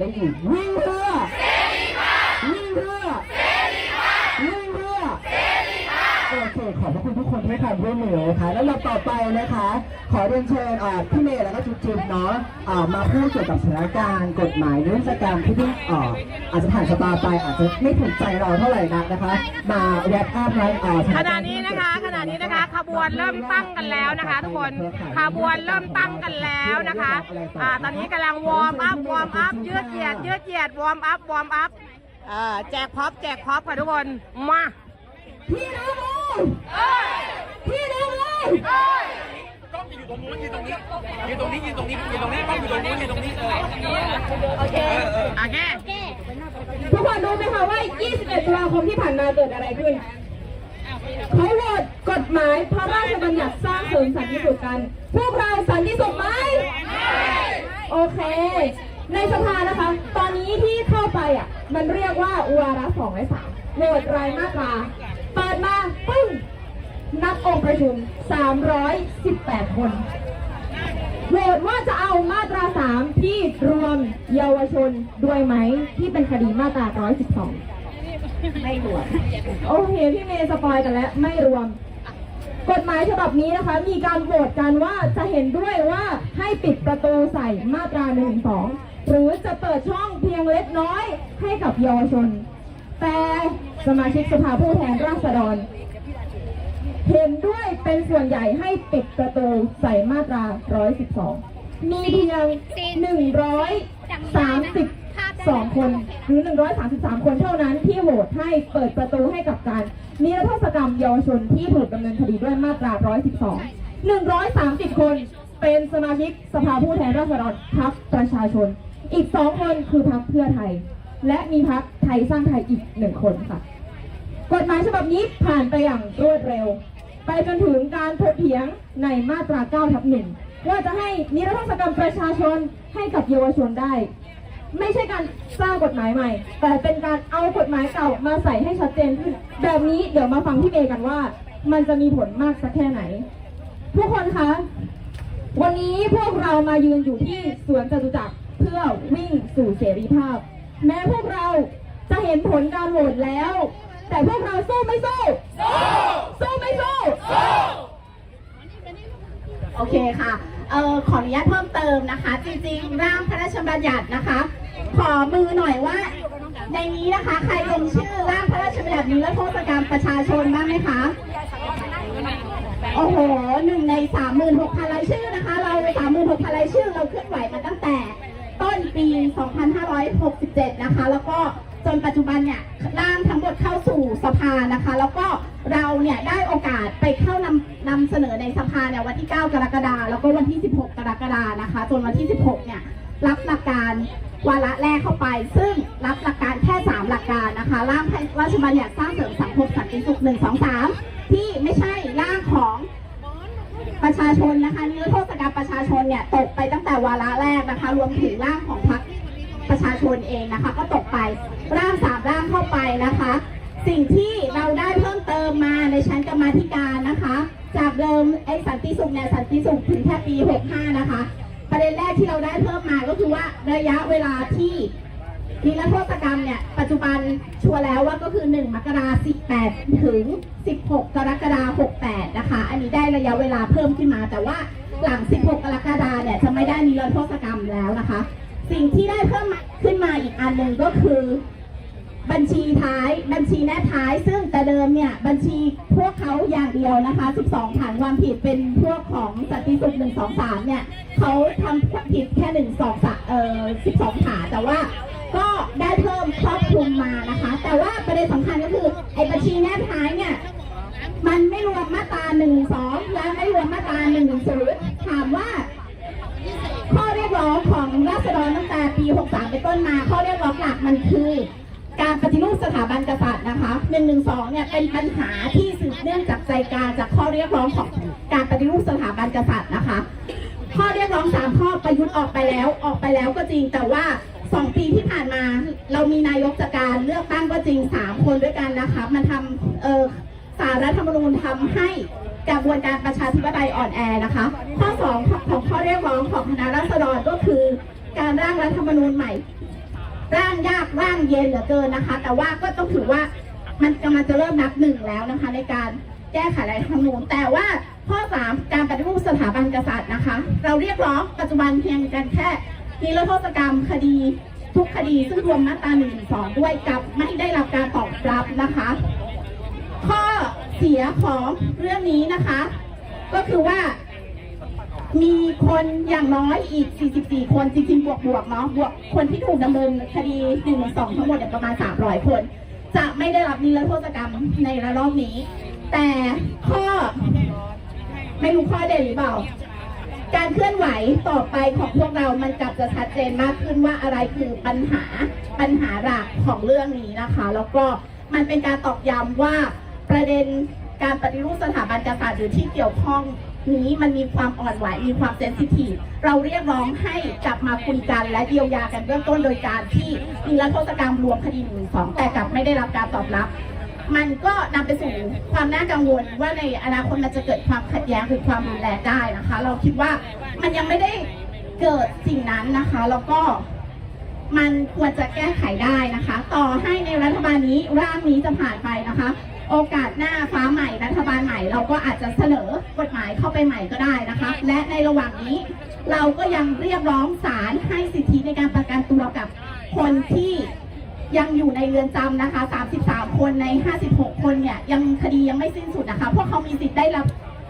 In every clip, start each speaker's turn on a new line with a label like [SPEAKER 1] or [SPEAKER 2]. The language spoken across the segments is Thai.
[SPEAKER 1] ได้อีกวิ่งเพื่อวิ่งเพื่อวิ่งเพื่อโอเคข อบพระคุณทุกคนที่ให้ความร่วมมือนะคะแล้วเราต่อไปนะคะ ขอเรียนเชิญอ่อพี่เมย์แล้วก็จุ๊บจิ๊บเนาะมาพูดเกี่ยวกับสถานการณ์กฎหมายนิรโทษกรรมที่เพิ่งอ่ออาจจะผ่านสตาไปอาจจะไม่ถูกใจเราเท่าไหร่นักนะคะ มาแรปอัพนั้นเอ่อ
[SPEAKER 2] ขณะนี้นะคะขณะนี้นะคะขบวนเริ่มตั้งกันแล้วนะคะ ทุกคนขบวนเริ่มตั้งกันแล้วนะคะอ่าตอนนี้กำลังวอร์มอัพวอร์มอัพยืดเหยียดยืดเหยียดวอร์มอัพวอร์มอัพอ่าแจกพ็อปแจกพ็อปค่ะทุกคนมา
[SPEAKER 1] พี่น้อง พี่น้องเลย
[SPEAKER 3] ต้องอยู่ตรงนู้นยืนตรงนี้ยืนตรงนี้ยืนตรงนี้ยืนตรงนี้ต้องอยู่ตรงนู้นยืนตรงนี้เออ
[SPEAKER 2] โอเคโอเค
[SPEAKER 4] ทุกคนรู้ไหมคะว่า 21 ตุลาคมที่ผ่านมาเกิดอะไรขึ้นเขาโหวตกฎหมายพระราชบัญญัติสร้างเสริมสันติสุขกัน พวกเราสันติสุขไหมโอเค ในสภานะคะ ตอนนี้ที่เข้าไปอะ มันเรียกว่าวาระสองและสามโหวตรายมาตราเปิด มาปึ้งนับองค์ประชุม 318 คนโหวตว่าจะเอามาตรา 3 ที่รวมเยาวชนด้วยไหมที่เป็นคดีมาตรา 112 ไม่รวม โอเค พี่เมย์สปอยกันแล้วไม่รวม กฎหมายฉบับนี้นะคะ มีการโหวตกันว่าจะเห็นด้วยว่าให้ปิดประตูใส่มาตรา 112 หรือจะเปิดช่องเพียงเล็กน้อยให้กับเยาวชน แต่สมาชิกสภาผู้แทนราษฎร เห็นด้วยเป็นส่วนใหญ่ให้ปิดประตูใส่มาตรา 112 มีเพียง 132 คน หรือ 133 คนเท่านั้นที่โหวตให้เปิดประตูให้กับการนิรโทษกรรมเยาวชนที่ถูกดำเนินคดีด้วยมาตรา 112 130 คนเป็นสมาชิกสภาผู้แทนราษฎรพักประชาชน อีก2คนคือพักเพื่อไทย และมีพักไทยสร้างไทยอีกหนึ่งคนค่ะ กฎหมายฉบับนี้ผ่านไปอย่างรวดเร็ว ไปจนถึงการถกเถียงในมาตรา9ทับหนึ่งว่าจะให้นิรโทษกรรมประชาชนให้กับเยาวชนได้ ไม่ใช่การสร้างกฎหมายใหม่ แต่เป็นการเอากฎหมายเก่ามาใส่ให้ชัดเจนขึ้น แบบนี้เดี๋ยวมาฟังพี่เมย์กันว่า มันจะมีผลมากสักแค่ไหน ทุกคนคะ วันนี้พวกเรามายืนอยู่ที่สวนจตุจักรเพื่อวิ่งสู่เสรีภาพ แม้พวกเราจะเห็นผลการโหวตแล้ว แต่พวกเราสู้ไม่สู้ สู้ไม่สู้
[SPEAKER 5] โอเคค่ะเออขออนุญาตเพิ่มเติมนะคะ จริงๆ ร่างพระราชบัญญัตินะคะ ขอมือหน่อยว่า ในนี้นะคะ ใครลงชื่อร่างพระราชบัญญัตินิรโทษกรรมประชาชนบ้างไหมคะ โอ้โหหนึ่งในสามหมื่นหกพันรายชื่อนะคะ เราสามหมื่นหกพันรายชื่อเราเคลื่อนไหวมาตั้งแต่ ปี 2567 นะคะ แล้วก็จนปัจจุบันเนี่ยร่างทั้งหมดเข้าสู่สภานะคะ แล้วก็เราเนี่ยได้โอกาสไปเข้านำนำเสนอในสภาเนี่ยวันที่ 9 กรกฎาคมแล้วก็วันที่ 16 กรกฎาคมนะคะ จนวันที่ 16 เนี่ยรับหลักการวาระแรกเข้าไป ซึ่งรับหลักการแค่ 3 หลักการนะคะ ร่างพระราชบัญญัติสร้างเสริมสังคมสันติสุข 1 2 3 ที่ไม่ใช่ร่างของ ประชาชนนะคะนิรโทษกรรมประชาชนเนี่ยตกไปตั้งแต่วาระแรกนะคะ รวมถึงร่างของพรรคประชาชนเองนะคะ ก็ตกไปร่างสามร่างเข้าไปนะคะ สิ่งที่เราได้เพิ่มเติมมาในชั้นกรรมาธิการนะคะ จากเดิมไอ้สันติสุขเนี่ยสันติสุขถึงแค่ปี 65 นะคะ ประเด็นแรกที่เราได้เพิ่มมาก็คือว่าระยะเวลาที่ นิรโทษกรรมเนี่ยปัจจุบันชัวร์แล้วว่าก็คือ 1 มกราคม18 ถึง 16 กรกฎาคม68 นะคะ อันนี้ได้ระยะเวลาเพิ่มขึ้นมา แต่ว่าหลัง 16 กรกฎาคมเนี่ยจะไม่ได้นิรโทษกรรมแล้วนะคะ สิ่งที่ได้เพิ่มขึ้นมาอีกอันหนึ่งก็คือบัญชีท้ายบัญชีแนบท้าย ซึ่งแต่เดิมเนี่ยบัญชีพวกเขาอย่างเดียวนะคะ 12 ฐานความผิดเป็นพวกของสติสุข1 2 3 เนี่ยเขาทำความผิดแค่ 1 2 3เอ่อ12 ฐานแต่ว่า ก็ได้เพิ่มครอบคลุมมานะคะ แต่ว่าประเด็นสำคัญก็คือไอ้บัญชีแนบท้ายเนี่ยมันไม่รวมมาตรา1 2และไม่รวมมาตรา1 0ถามว่า ข้อเรียกร้องของราษฎรตั้งแต่ปี 63 เป็นต้นมา ข้อเรียกร้องหลักมันคือ การปฏิรูปสถาบันกษัตริย์นะคะ112เนี่ยเป็นปัญหาที่สืบเนื่องจากใจกลารจากข้อเรียกร้องของการปฏิรูปสถาบันกษัตริย์นะคะ ข้อเรียกร้อง3ข้อประยุทธ์ออกไปแล้วออกไปแล้วก็จริงแต่ว่า 2ปีที่ผ่านมา เรามีนายกจากการเลือกตั้งก็จริง3คนด้วยกันนะคะ มันทำเออสารรัฐธรรมนูญทำให้กระบวนการประชาธิปไตยอ่อนแอนะคะ ข้อ2ของของข้อเรียกร้องของคณะรัษฎรก็คือ การร่างรัฐธรรมนูญใหม่ ร่างยากร่างเย็นเหลือเกินนะคะ แต่ว่าก็ต้องถือว่ามันกำลังจะเริ่มนับหนึ่งแล้วนะคะ ในการแก้ไขรัฐธรรมนูญแต่ว่าข้อสามการปฏิรูปสถาบันกษัตริย์นะคะ เราเรียกร้องปัจจุบันเพียงกันแค่ นิรโทษกรรมคดีทุกคดีซึ่งรวมมาตราหนึ่งสองด้วยกับไม่ได้รับการตอบรับนะคะ ข้อเสียของเรื่องนี้นะคะ ก็คือว่ามีคนอย่างน้อยอีก 44 คนจริงๆ บวกบวกเนาะบวกคนที่ถูกดำเนินคดี1นึทั้งหมดเนี่ยประมาณ 300 คน จะไม่ได้รับนิรโทษกรรมในระลอกนี้ แต่ข้อไม่รู้ข้อเด่นหรือเปล่า การเคลื่อนไหวต่อไปของพวกเรามันกลับจะชัดเจนมากขึ้นว่าอะไรคือปัญหาปัญหาหลักของเรื่องนี้นะคะ แล้วก็มันเป็นการตอกย้ำว่าประเด็นการปฏิรูปสถาบันกษัตริย์หรือที่เกี่ยวข้องนี้มันมีความอ่อนไหวมีความเซนซิทีฟเราเรียกร้องให้กลับมาคุยกันและเยียวยากันเบื้องต้นโดยการที่มีรัฐโทษกรรมรวมคดีหนึ่งสองแต่กลับไม่ได้รับการตอบรับ มันก็นำไปสู่ความน่ากังวลว่าในอนาคตมันจะเกิดความขัดแย้งหรือความรุนแรงได้นะคะ เราคิดว่ามันยังไม่ได้เกิดสิ่งนั้นนะคะแล้วก็มันควรจะแก้ไขได้นะคะ ต่อให้ในรัฐบาลนี้ร่างนี้จะผ่านไปนะคะ โอกาสหน้าฟ้าใหม่รัฐบาลใหม่ เราก็อาจจะเสนอกฎหมายเข้าไปใหม่ก็ได้นะคะ และในระหว่างนี้ เราก็ยังเรียกร้องศาลให้สิทธิในการประกันตัวกับคนที่ ยังอยู่ในเรือนจำนะคะ 33 คนใน 56 คนเนี่ยยังคดียังไม่สิ้นสุดนะคะ พวกเขามีสิทธิ์ได้รับ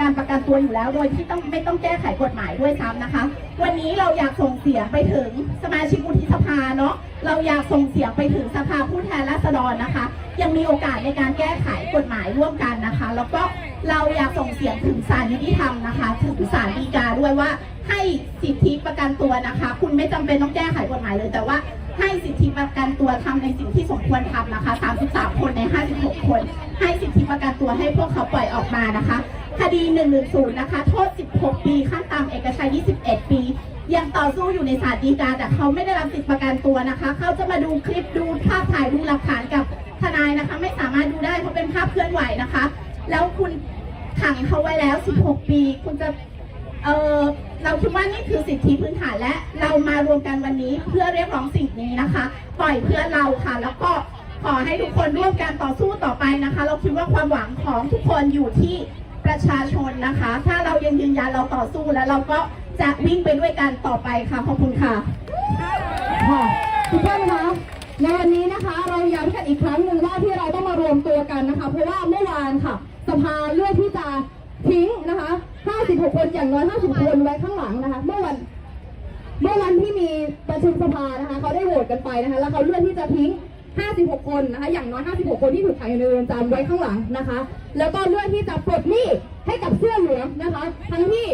[SPEAKER 5] การประกันตัวอยู่แล้ว โดยที่ต้องไม่ต้องแก้ไขกฎหมายด้วยซ้ำนะคะ วันนี้เราอยากส่งเสียงไปถึงสมาชิกวุฒิสภาเนาะ เราอยากส่งเสียงไปถึงสภาผู้แทนราษฎรนะคะ ยังมีโอกาสในการแก้ไขกฎหมายร่วมกันนะคะ แล้วก็เราอยากส่งเสียงถึงศาลยุติธรรมนะคะ ถึงศาลฎีกาด้วยว่าให้สิทธิประกันตัวนะคะ คุณไม่จำเป็นต้องแก้ไขกฎหมายเลยแต่ว่า ให้สิทธิประกันตัวทำในสิ่งที่สมควรทำนะคะ 33 คนใน 56 คน ให้สิทธิประกันตัวให้พวกเขาปล่อยออกมานะคะ คดี 110 นะคะ โทษ 16 ปีขั้นต่ำเอกชัย 21 ปี ยังต่อสู้อยู่ในศาลฎีกาแต่เขาไม่ได้รับสิทธิประกันตัวนะคะ เขาจะมาดูคลิปดูภาพถ่ายดูหลักฐานกับทนายนะคะ ไม่สามารถดูได้เพราะเป็นภาพเคลื่อนไหวนะคะ แล้วคุณขังเขาไว้แล้ว 16 ปี คุณจะ เออเราคิดว่านี่คือสิทธิพื้นฐานและเรามารวมกันวันนี้เพื่อเรียกร้องสิ่งนี้นะคะ ปล่อยเพื่อเราค่ะ แล้วก็ขอให้ทุกคนร่วมกันต่อสู้ต่อไปนะคะ เราคิดว่าความหวังของทุกคนอยู่ที่ประชาชนนะคะ ถ้าเรายังยืนยันเราต่อสู้แล้วเราก็จะวิ่งไปด้วยกันต่อไปค่ะขอบคุณค่ะ
[SPEAKER 6] ค่ะทุกท่านคะในวันนี้นะคะเราย้ำกันอีกครั้งหนึ่งว่าที่เราต้องมารวมตัวกันนะคะ เพราะว่าเมื่อวานค่ะสภาเลือกที่จะทิ้งนะคะ 56 คนอย่างน้อย50 คนไว้ข้างหลังนะคะ เมื่อวันเมื่อวันที่มีประชุมสภานะคะเขาได้โหวตกันไปนะคะ แล้วเขาเลือกที่จะทิ้ง 56 คนนะคะ อย่างน้อย 56 คนที่ถูกขังอยู่ในเรือนจำไว้ข้างหลังนะคะ แล้วก็เลือกที่จะปลดหนี้ให้กับเสื้อเหลืองนะคะ ทั้งที่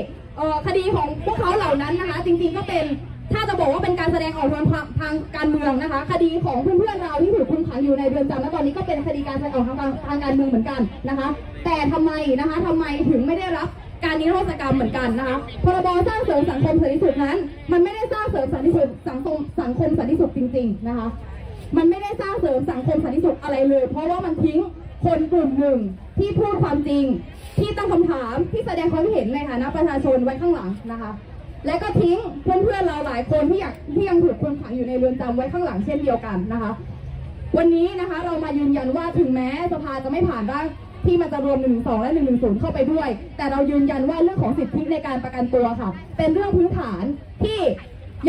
[SPEAKER 6] คดีของพวกเขาเหล่านั้นนะคะ จริงๆก็เป็นถ้าจะบอกว่าเป็นการแสดงออกทางทางการเมืองนะคะ คดีของเพื่อนๆเราที่ถูกคุมขังอยู่ในเรือนจำและตอนนี้ก็เป็นคดีการแสดงออกทางการทางการเมืองเหมือนกันนะคะ แต่ทำไมนะคะทำไมถึงไม่ได้รับ การนิรโทษกรรมเหมือนกันนะคะพรบสร้างเสริมสังคมสันติสุขนั้น มันไม่ได้สร้างเสริมสันติสุขสังคมสังคมสันติสุขจริง ๆนะคะ มันไม่ได้สร้างเสริมสังคมสันติสุขอะไรเลย เพราะว่ามันทิ้งคนกลุ่มหนึ่งที่พูดความจริง ที่ตั้งคำถามที่แสดงความเห็นในฐานะประชาชนไว้ข้างหลังนะคะ และก็ทิ้งเพื่อนๆเราหลายคนที่อยากที่ยังถูกคุมขังอยู่ในเรือนจำไว้ข้างหลังเช่นเดียวกันนะคะ วันนี้นะคะเรามายืนยันว่าถึงแม้สภาจะไม่ผ่านร่าง ที่มันจะรวม1นึและ1นึเข้าไปด้วย แต่เรายืนยันว่าเรื่องของสิทธิในการประกันตัวค่ะ เป็นเรื่องพื้นฐานที่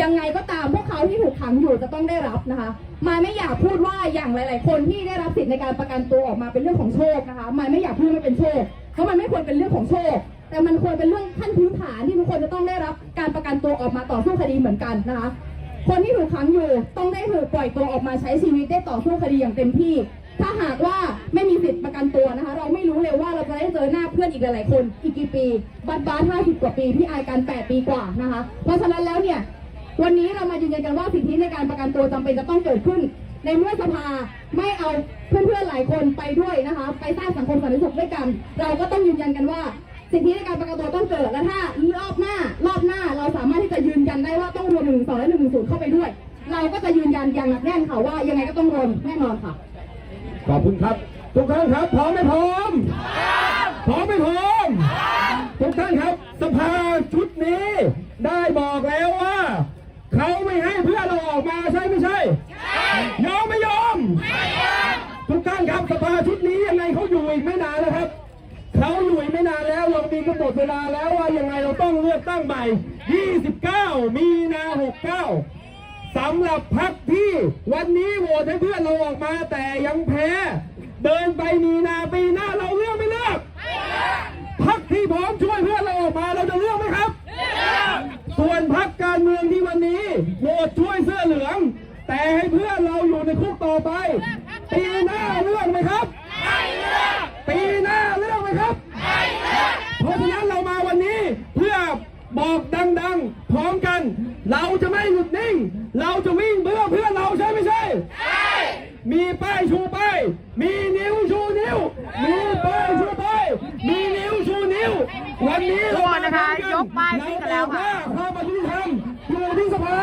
[SPEAKER 6] ยังไงก็ตามพวกเขาที่ถูกขังอยู่จะต้องได้รับนะคะ มาไม่อยากพูดว่าอย่างหลาย ๆ คนที่ได้รับสิทธิในการประกันตัวออกมาเป็นเรื่องของโชคนะคะมาไม่อยากพูดว่าเป็นโชค เพราะมันไม่ควรเป็นเรื่องของโชค แต่มันควรเป็นเรื่องขั้นพื้นฐานที่ทุกคนจะต้องได้รับการประกันตัวออกมาต่อสู้คดีเหมือนกันนะคะ คนที่ถูกขังอยู่ต้องได้ถูกปล่อยตัวออกมาใช้ชีวิตได้ต่อสู้คดีอย่างเต็มที่ ถ้าหากว่าไม่มีสิทธิ์ประกันตัวนะคะ เราไม่รู้เลยว่าเราจะได้เจอหน้าเพื่อนอีกหลายๆคน อีกกี่ปีบัตรบาสห้าสิบกว่าปีพี่อายกันแปดปีกว่านะคะ เพราะฉะนั้นแล้วเนี่ยวันนี้เรามายืนยันกันว่าสิทธิในการประกันตัวจำเป็นจะต้องเกิดขึ้น ในเมื่อสภาไม่เอาเพื่อนๆหลายคนไปด้วยนะคะ ไปสร้างสังคมสันติสุขด้วยกัน เราก็ต้องยืนยันกันว่าสิทธิในการประกันตัวต้องเกิดและถ้ารอบหน้ารอบหน้าเราสามารถที่จะยืนยันได้ว่าต้องรวมหนึ่งสองและหนึ่งศูนย์เข้าไปด้วย เราก็จะยืนยันอย่างหนักแน่นค่ะว่ายังไงก็ต้องรวมแน่นอนค่ะ
[SPEAKER 7] ขอบคุณครับ ทุกท่านครับ พร้อมไม่พร้อม พร้อมไม่พร้อม ทุกท่านครับ สภาชุดนี้ได้บอกแล้วว่า เขาไม่ให้เพื่อนเราออกมาใช่ไม่ใช่ ยอมไม่ยอม ทุกท่านครับสภาชุดนี้ยังไงเขาอยู่อีกไม่นานแล้วครับเขาอยู่อีกไม่นานแล้วเรามีกำหนดเวลาแล้วว่ายังไงเราต้องเลือกตั้งใหม่ 29 มีนา 69 สำหรับพักที่วันนี้โหวตให้เพื่อนเราออกมาแต่ยังแพ้ เดินไปมีนาปีหน้าเราเลือกไม่เลือกพักที่พร้อมช่วยเพื่อนเราออกมาเราจะเลือกไหมครับ ส่วนพักการเมืองที่วันนี้โหวตช่วยเสื้อเหลือง แต่ให้เพื่อนเราอยู่ในคุกต่อไปปีหน้าเลือกไหมครับ ปีหน้าเลือกไหมครับ เพราะฉะนั้นเรามาวันนี้เพื่อบอกดังๆ พร้อมกัน เราจะไม่หยุดนิ่ง เราจะวิ่งเพื่อเพื่อนเราใช่ไม่ใช่ มีป้ายชูป้าย มีนิ้วชูนิ้ว มีป้ายชูป้าย มีนิ้วชูนิ้ วันนี้
[SPEAKER 2] ทุกคนนะคะยกป้ายขึ้นกันแล้วค่ะ
[SPEAKER 7] เราบอกาความายุติธรรมอยู่ที่สภา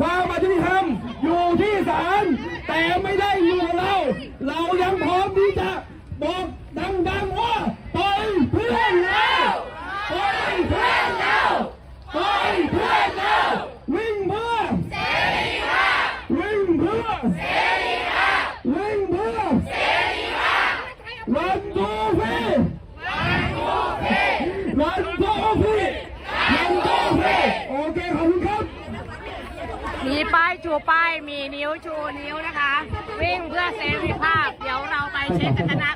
[SPEAKER 7] ความายุติธรรมอยู่ที่ศาลแต่ไม่ได้อยู่เรา เรายังพร้อมที่จะบอกดังๆว่าปล่อยเพื่อนแล้วปล่อยเพื่อนแล้วปล่อยเพื่อนแล้ววิ่งเพื่อเสรีภาพวิ่งเพื่อเสรีภาพวิ่งเพื่อเสรีภาพรันทูฟีรันทูฟีรันทูฟีรันทูฟีโอเคขอบคุณครับ
[SPEAKER 2] มีป้ายชูป้าย มี นิ้วชูนิ้วนะคะ วิ่งเพื่อเสรีภาพ เดี๋ยวเราไปเช็คกันนะ